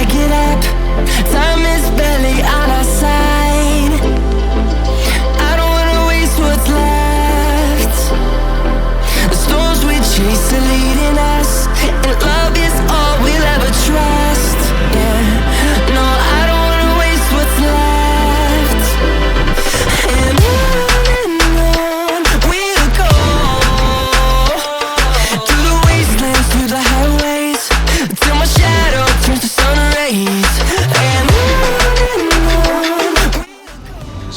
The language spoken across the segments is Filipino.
I get up. Time is barely on our side.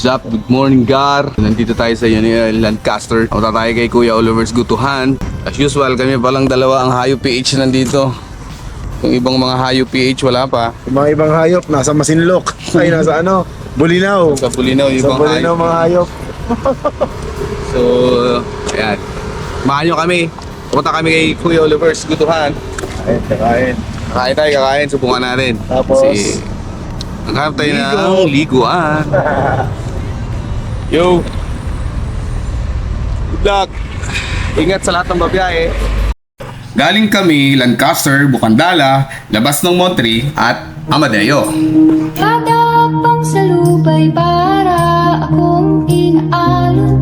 Sup, good morning Gar. Nandito tayo sa Unil Lancaster. Punta tayo kay Kuya Oliver's Gutuhan. As usual, kami palang dalawa ang Hayo PH nandito. Yung ibang mga Hayo PH wala pa. Yung mga ibang hayop, nasa Masinlok. Ay, nasa ano, Bulinaw. Sa Bulinaw, yung Sa ibang Bulinaw Hayo. mga hayop. So, ayan. Mahal nyo kami. Pumunta kami kay Kuya Oliver's Gutuhan. Ayun, kakain. Kakain tayo, kakain. Subukan natin. Tapos? Kasi, naghanap tayo ng liguan. Yo! Good luck! Ingat sa lahat ng babiyahe. Galing kami, Lancaster, Bukandala, labas ng Montri at Amadeo. Kada pang salubay para akong inaalon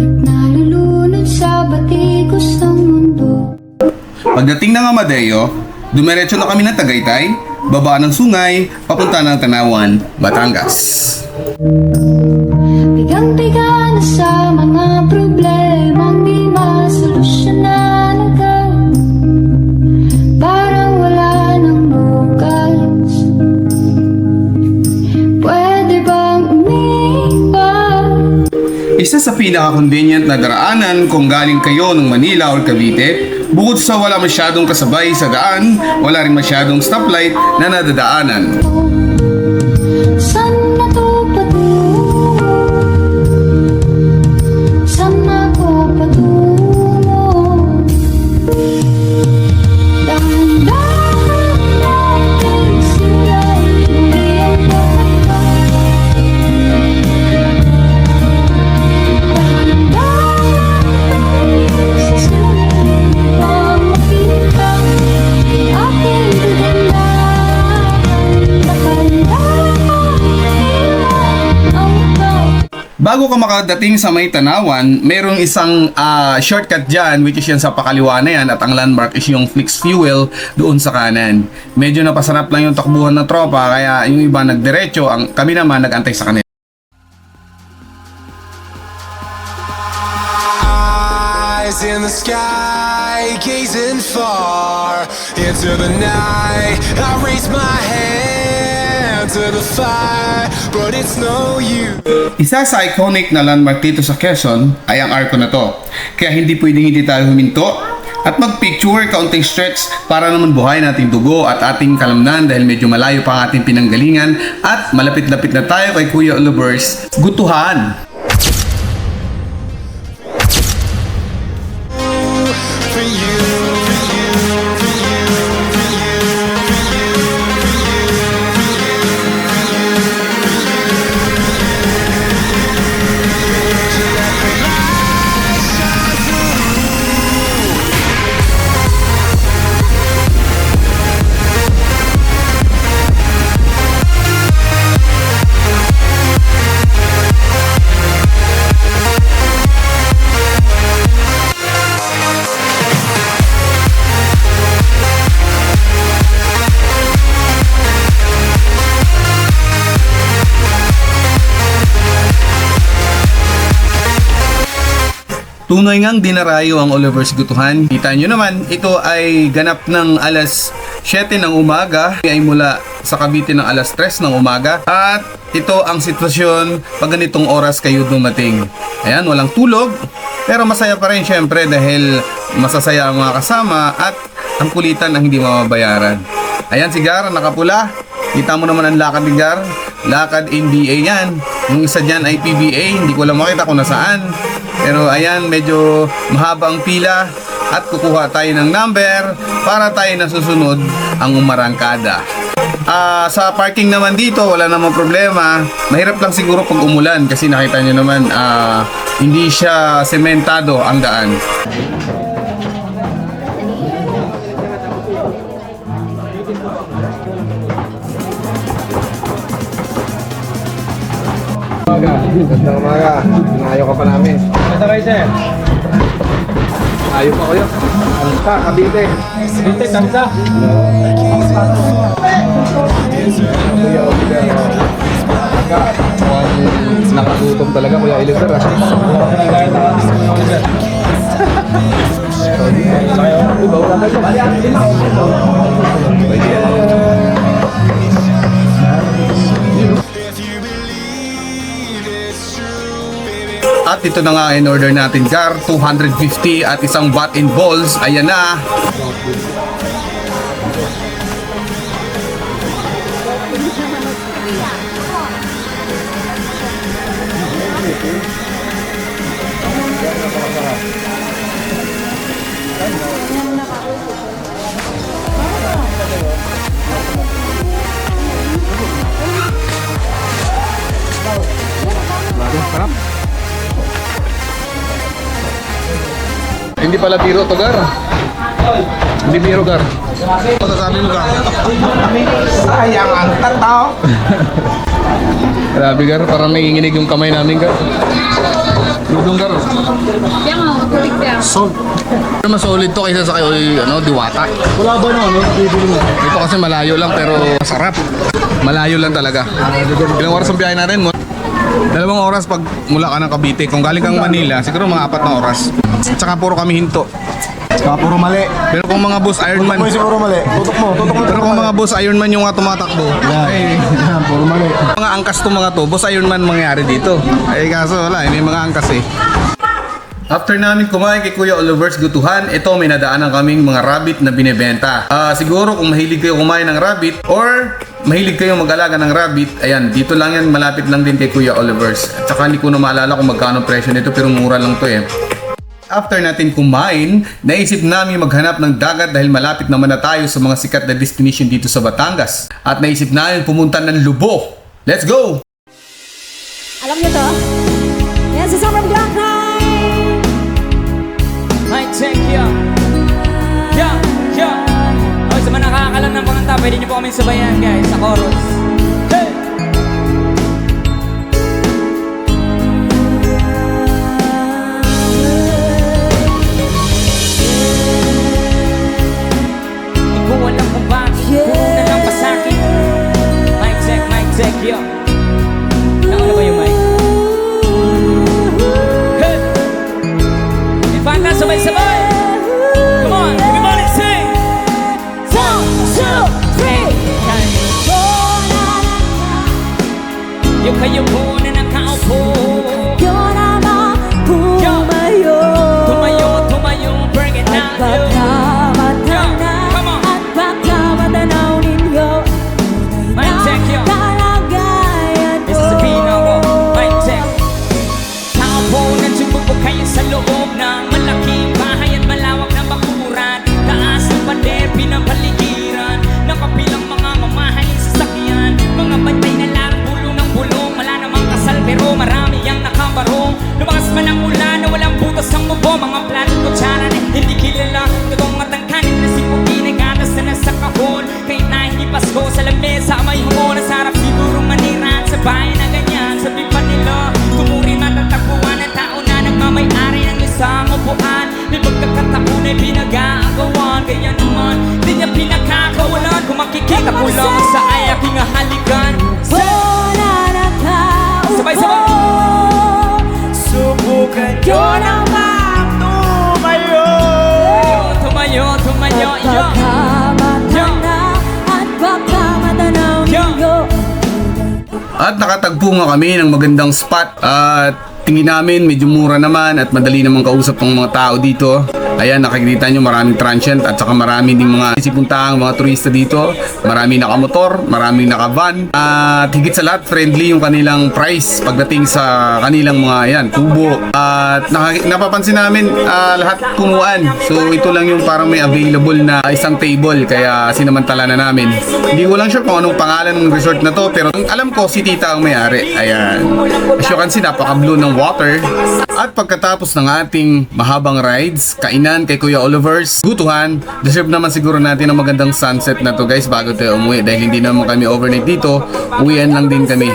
At nalulunod sa batikos ng mundo Pagdating ng Amadeo, dumiretso na kami ng Tagaytay, baba ng sungay, papunta ng Tanawan, Batangas. Bigang-biga na sa mga problemang di masolusyonan agad Parang wala nang bukas Pwede bang umiwan? Isa sa pinaka-convenient na daraanan kung galing kayo ng Manila or Cavite, bukod sa wala masyadong kasabay sa daan, wala rin masyadong stoplight na nadadaanan. Bago ka makadating sa may tanawan, merong isang ah, shortcut dyan, which is yan sa pakaliwa na yan, at ang landmark is yung Flix Fuel doon sa kanan. Medyo napasarap lang yung takbuhan ng tropa, kaya yung iba nagdiretso, ang, kami naman nagantay sa kanila. Eyes in the sky, gazing far into the night. I raise my hand to the fire, but it's no use. Isa sa iconic na landmark dito sa Quezon ay ang arko na to. Kaya hindi pwedeng hindi tayo huminto at magpicture kaunting stretch para naman buhay nating dugo at ating kalamnan dahil medyo malayo pa ang ating pinanggalingan at malapit-lapit na tayo kay Kuya Olivers Gutuhan. Tunay ngang dinarayo ang Oliver's Gutuhan. Kita nyo naman, ito ay ganap ng alas 7 ng umaga ay mula sa Cavite ng alas 3 ng umaga. At ito ang sitwasyon pag ganitong oras kayo dumating. Ayan, walang tulog. Pero masaya pa rin syempre dahil masasaya ang mga kasama at ang kulitan ang hindi mababayaran. Ayan si Gar, nakapula. Kita mo naman ang lakad ni Gar. Lakad NBA yan. Yung isa dyan ay PBA. Hindi ko lang makita kung nasaan. Pero ayan, medyo mahaba ang pila at kukuha tayo ng number para tayo na susunod ang umarangkada. Ah, sa parking naman dito, wala namang problema. Mahirap lang siguro pag umulan kasi nakita nyo naman ah, hindi siya sementado ang daan. Gandang umaga. Inayo ka pa namin. Basta kayo, sir. Ayaw pa kayo. Ano ka, Cavite. Binte, tamsa. Kuya Oliver. Nakagutom talaga, Kuya Oliver. ah. Ibaw At ito na nga in order natin gar 250 at isang bat and balls. Ayan na. Hindi pala biro to gar. Hindi biro gar. Masasabi mo gar. Sayang ang tataw. Grabe gar, parang nanginginig yung kamay namin gar. Dudong gar. So, pero mas solid to kaysa sa kayo, ano, diwata. Wala ba no? Ano? Bibili mo. Ito kasi malayo lang pero masarap. Malayo lang talaga. Ilang oras ang biyahe natin mo? Dalawang oras pag mula ka ng Cavite. Kung galing kang Manila, siguro mga apat na oras. Tsaka puro kami hinto. Saka puro mali. Pero kung mga boss Ironman, Tutok mo siguro mali. Tutok mo, tutok mo. pero kung mga boss Ironman yung mga tumatakbo, ay, Yan, puro mali. mga angkas to mga to, boss Ironman mangyari dito. Ay kaso wala, hindi mga angkas eh. After namin kumain kay Kuya Oliver's Gutuhan, ito may nadaanan kaming mga rabbit na binebenta. Ah, siguro kung mahilig kayo kumain ng rabbit or mahilig kayo mag-alaga ng rabbit, ayan, dito lang yan, malapit lang din kay Kuya Oliver's. At saka hindi ko na maalala kung magkano presyo nito pero mura lang to eh. After natin kumain, naisip namin maghanap ng dagat dahil malapit naman na tayo sa mga sikat na destination dito sa Batangas. At naisip namin pumunta ng Lubo. Let's go! Alam niyo to? Yan si Summer Mic check, yo. Yo, yo. Okay, sa mga nakakalam ng kumanta, pwede niyo po kami sabayan, guys, sa chorus. Nakatagpo nga kami ng magandang spot at tingin namin medyo mura naman at madali naman kausap ng mga tao dito. Ayan, nakikita nyo maraming transient at saka marami ding mga sipuntahang mga turista dito. Marami nakamotor, maraming nakavan. At higit sa lahat, friendly yung kanilang price pagdating sa kanilang mga ayan, kubo. At napapansin namin ah, lahat kumuan. So ito lang yung parang may available na isang table kaya sinamantala na namin. Hindi ko lang sure kung anong pangalan ng resort na to pero alam ko si Tita ang may-ari. Ayan. As you can see, napaka-blue ng water. At pagkatapos ng ating mahabang rides, kainan kay Kuya Oliver's, gutuhan, deserve naman siguro natin ang magandang sunset na to guys bago tayo umuwi dahil hindi naman kami overnight dito, uwian lang din kami.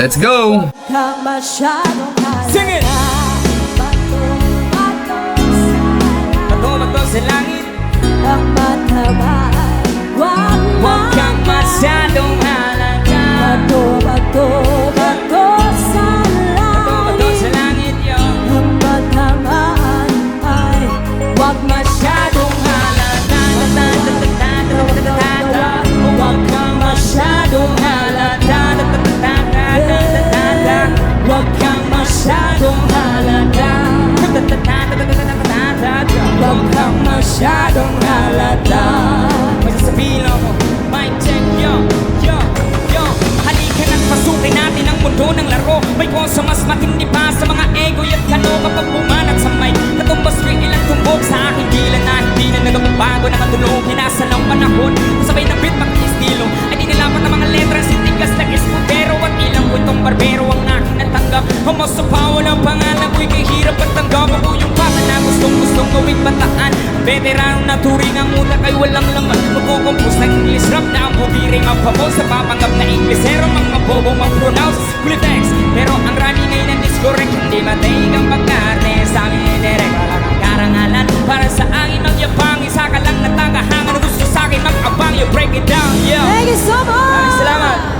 Let's go! Sing it! Ng laro. May kosa mas matindi pa sa mga Sa papanggap na Inglesero, mga mabobong mag-pronounce Politics, pero ang rani ngayon ang discorrect Hindi madaig ang pagkarte sa amin indirect Wala kang karangalan. Para sa angin ng Isa ka lang na tangahangan. Gusto sa akin mag-abang You break it down, yo. Thank you so much! Maraming salamat!